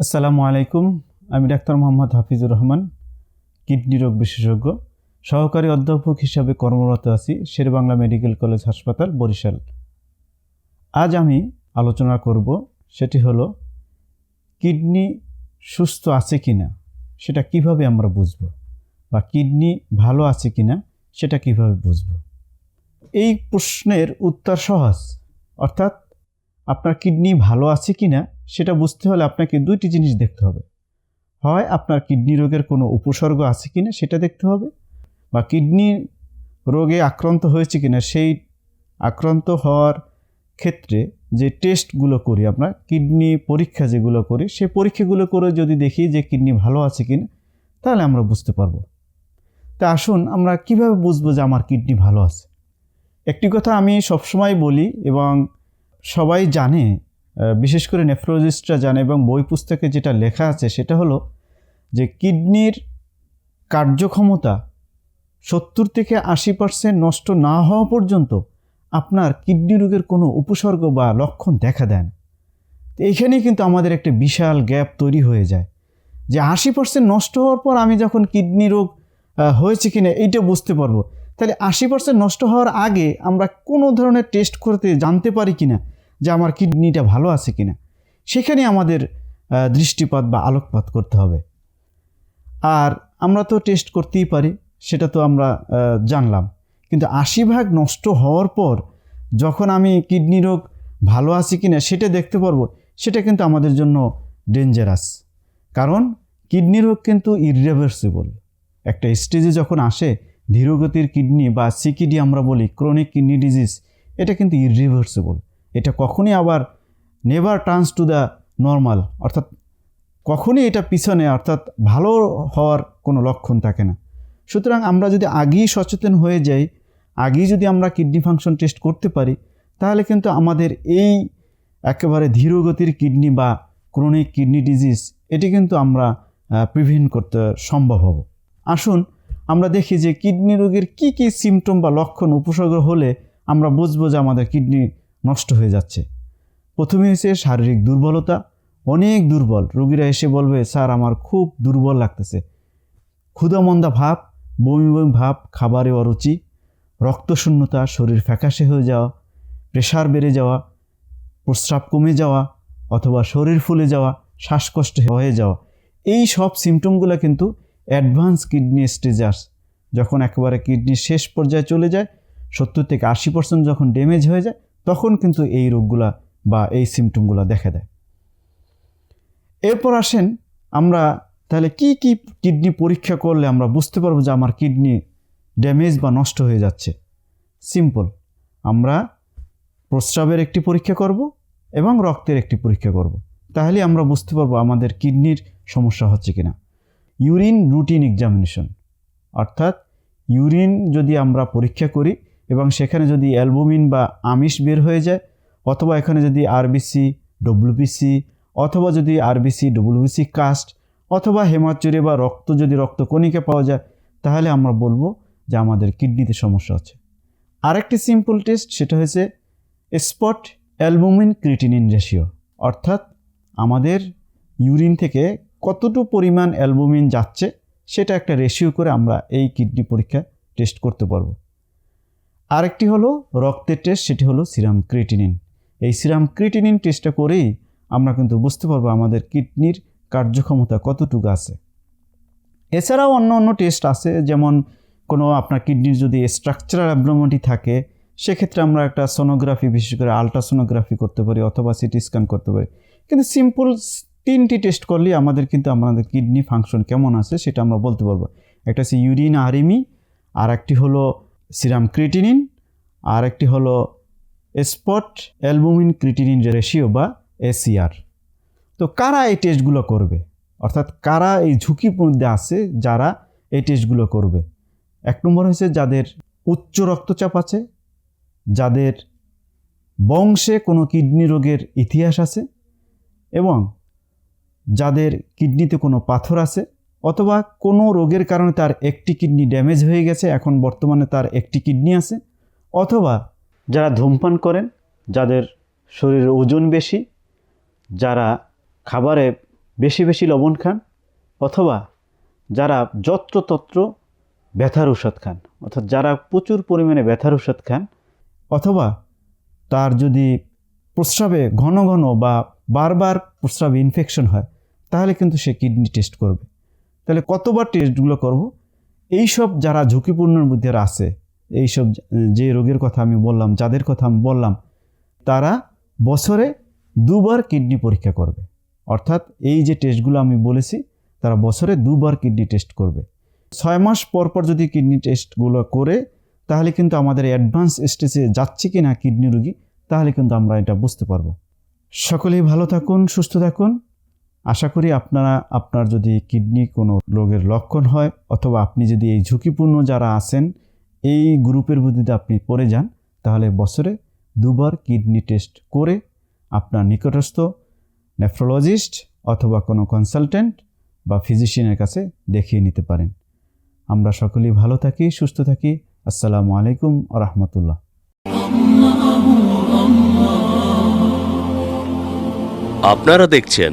আসসালামু আলাইকুম, আমি ডাক্তার মোহাম্মদ হাফিজুর রহমান, কিডনি রোগ বিশেষজ্ঞ, সহকারী অধ্যাপক হিসাবে কর্মরত আছি শেরবাংলা মেডিকেল কলেজ হাসপাতাল, বরিশাল। আজ আমি আলোচনা করব, সেটি হলো, কিডনি সুস্থ আছে কি না সেটা কীভাবে আমরা বুঝব, বা কিডনি ভালো আছে কি না সেটা কীভাবে বুঝব। এই প্রশ্নের উত্তর সহজ, অর্থাৎ, আপনার কিডনি ভালো আছে কি না সেটা বুঝতে হলে আপনাকে দুইটি জিনিস দেখতে হবে। হয় আপনার কিডনি রোগের কোনো উপসর্গ আছে কি না সেটা দেখতে হবে বা কিডনি রোগে আক্রান্ত হয়েছে কি না সেই আক্রান্ত হওয়ার ক্ষেত্রে যে টেস্টগুলো করি আমরা, কিডনি পরীক্ষা যেগুলো করি সেই পরীক্ষাগুলো করে যদি দেখি যে কিডনি ভালো আছে কি না তাহলে আমরা বুঝতে পারব। তা আসুন আমরা কীভাবে বুঝব যে আমার কিডনি ভালো আছে? একটি কথা আমি সবসময় বলি এবং সবাই জানে বিশেষ করে নেফ্রোলজিস্টরা জানে এবং বই পুস্তকে যেটা লেখা আছে সেটা হলো যে কিডনির কার্যক্ষমতা সত্তর থেকে আশি পার্সেন্ট নষ্ট না হওয়া পর্যন্ত আপনার কিডনি রোগের কোনো উপসর্গ বা লক্ষণ দেখা দেয় না। তো এইখানেই কিন্তু আমাদের একটা বিশাল গ্যাপ তৈরি হয়ে যায় যে আশি পার্সেন্ট নষ্ট হওয়ার পর আমি যখন কিডনি রোগ হয়েছে কিনা এইটা বুঝতে পারব। তাহলে আশি পার্সেন্ট নষ্ট হওয়ার আগে আমরা কোনো ধরনের টেস্ট করতে জানতে পারি কিনা যে আমার কিডনিটা ভালো আছে কিনা। সেখানে আমাদের দৃষ্টিপাত বা আলোকপাত করতে হবে। আর আমরা তো টেস্ট করতেই পারি, সেটা তো আমরা জানলাম। কিন্তু আশি ভাগ নষ্ট হওয়ার পর যখন আমি কিডনি রোগ ভালো আছে কি না সেটা দেখতে পারব, সেটা কিন্তু আমাদের জন্য ডেঞ্জারাস কারণ কিডনি রোগ কিন্তু ইরিভার্সিবল একটা স্টেজে যখন আসে, ধীরগতির কিডনি বা সিকিডি আমরা বলি ক্রনিক কিডনি ডিজিজ এটা কিন্তু ইরিভার্সিবল এটা কখনই আবার never turns to the normal অর্থাৎ কখনই এটা পিছনে, অর্থাৎ ভালো হওয়ার কোনো লক্ষণ থাকে না। সুতরাং আমরা যদি আগেই সচেতন হয়ে যাই, আগেই যদি আমরা কিডনি ফাংশন টেস্ট করতে পারি, তাহলে কিন্তু আমাদের এই একেবারে ধীরগতির কিডনি বা ক্রনিক কিডনি ডিজিজ এটি কিন্তু আমরা প্রিভেন্ট করতে সম্ভব হব। আসুন আমরা দেখি যে কিডনি রোগের কি কি সিমটম বা লক্ষণ উপসর্গ হলে আমরা বুঝব যে আমাদের কিডনি নষ্ট হয়ে যাচ্ছে। প্রথমে হয়েছে শারীরিক দুর্বলতা। অনেক দুর্বল। রোগীরা এসে বলবে, স্যার, আমার খুব দুর্বল লাগতেছে। ক্ষুধামন্দা ভাব, বমি বমি ভাব, খাবারে অরুচি, রক্তশূন্যতা, শরীর ফ্যাকাশে হয়ে যাওয়া, প্রেশার বেড়ে যাওয়া, প্রস্রাব কমে যাওয়া অথবা শরীর ফুলে যাওয়া, শ্বাসকষ্ট হয়ে যাওয়া। এই সব সিমটমগুলো কিন্তু অ্যাডভান্স কিডনি স্টেজে আসে যখন একেবারে কিডনির শেষ পর্যায়ে চলে যায়, সত্তর থেকে আশি পার্সেন্ট যখন ড্যামেজ হয়ে যায় তখন কিন্তু এই রোগগুলা বা এই সিমটমগুলো দেখা দেয়। এরপর আসেন আমরা তাহলে কি কি কিডনি পরীক্ষা করলে আমরা বুঝতে পারব যে আমার কিডনি ড্যামেজ বা নষ্ট হয়ে যাচ্ছে? সিম্পল আমরা প্রস্রাবের একটি পরীক্ষা করব এবং রক্তের একটি পরীক্ষা করব। তাহলে আমরা বুঝতে পারব আমাদের কিডনির সমস্যা হচ্ছে কিনা। ইউরিন রুটিন এক্সামিনেশন অর্থাৎ ইউরিন যদি আমরা পরীক্ষা করি এবং সেখানে যদি অ্যালবুমিন বা আমিষ বের হয়ে যায়, অথবা এখানে যদি আরবিসি ডব্লিউবিসি অথবা যদি আরবিসি ডব্লিউবিসি কাস্ট অথবা হেমাচুরি বা রক্ত, যদি রক্তকণিকা পাওয়া যায়, তাহলে আমরা বলব যে আমাদের কিডনিতে সমস্যা আছে। আরেকটি সিম্পল টেস্ট সেটা হচ্ছে স্পট অ্যালবুমিন ক্রিটিনিন রেশিও অর্থাৎ আমাদের ইউরিন থেকে কতটুকু পরিমাণ অ্যালবুমিন যাচ্ছে, সেটা একটা রেশিও করে আমরা এই কিডনি পরীক্ষা টেস্ট করতে পারব। আরেকটি হলো রক্তের টেস্ট সেটি হলো সিরাম ক্রিটিনিন এই সিরাম ক্রিটিনিন টেস্টটা করেই আমরা কিন্তু বুঝতে পারব আমাদের কিডনির কার্যক্ষমতা কতটুকু আছে। এছাড়াও অন্য অন্য টেস্ট আছে, যেমন কোনো আপনার কিডনির যদি স্ট্রাকচারাল অ্যাবনর্মালিটি থাকে, সেক্ষেত্রে আমরা একটা সোনোগ্রাফি বিশেষ করে আলট্রাসোনোগ্রাফি করতে পারি অথবা সিটি স্ক্যান করতে পারি। কিন্তু সিম্পল তিনটি টেস্ট করলেই আমাদের কিন্তু আমাদের কিডনি ফাংশন কেমন আছে সেটা আমরা বলতে পারব। একটা হচ্ছে ইউরিন আরএমই আর একটি হলো সিরাম ক্রিটিনিন, আর একটি হলো স্পট অ্যালবুমিন ক্রিটিনিন রেশিও বা এসিআর তো কারা এই টেস্টগুলো করবে? অর্থাৎ কারা এই ঝুঁকির মধ্যে আছে যারা এই টেস্টগুলো করবে? এক নম্বর হয়েছে যাদের উচ্চ রক্তচাপ আছে, যাদের বংশে কোনো কিডনি রোগের ইতিহাস আছে এবং যাদের কিডনিতে কোনো পাথর আছে অথবা কোনো রোগের কারণে তার একটি কিডনি ড্যামেজ হয়ে গেছে, এখন বর্তমানে তার একটি কিডনি আছে। অথবা যারা ধূমপান করেন, যাদের শরীরের ওজন বেশি, যারা খাবারে বেশি বেশি লবণ খান, অথবা যারা যত্রতত্র ব্যথার ওষুধ খান, অর্থাৎ যারা প্রচুর পরিমাণে ব্যথার ওষুধ খান, অথবা তার যদি প্রস্রাবে ঘন ঘন বা বারবার প্রস্রাবে ইনফেকশন হয়, তাহলে কিন্তু সে কিডনি টেস্ট করবে। তাহলে কতবার টেস্টগুলো করব? এইসব যারা ঝুঁকিপূর্ণের মধ্যে আছে, এইসব যে রোগের কথা আমি বললাম, যাদের কথা আমি বললাম, তারা বছরে দুবার কিডনি পরীক্ষা করবে। অর্থাৎ এই যে টেস্টগুলো আমি বলেছি, তারা বছরে দুবার কিডনি টেস্ট করবে। ছয় মাস পর পর যদি কিডনি টেস্টগুলো করে, তাহলে কিন্তু আমাদের অ্যাডভান্স স্টেজে যাচ্ছে কি না কিডনি রুগী, তাহলে কিন্তু আমরা এটা বুঝতে পারব। সকলেই ভালো থাকুন, সুস্থ থাকুন। আশা করি আপনারা, আপনার যদি কিডনি কোনো রোগের লক্ষণ হয় অথবা আপনি যদি এই ঝুঁকিপূর্ণ যারা আছেন, এই গ্রুপের মধ্যে আপনি পড়ে যান, তাহলে বছরে দুবার কিডনি টেস্ট করে আপনার নিকটস্থ নেফ্রোলজিস্ট অথবা কোনো কনসালটেন্ট বা ফিজিশিয়ানের কাছে দেখিয়ে নিতে পারেন। আমরা সকলেই ভালো থাকি, সুস্থ থাকি। আসসালামু আলাইকুম রহমতুল্লাহ। আপনারা দেখছেন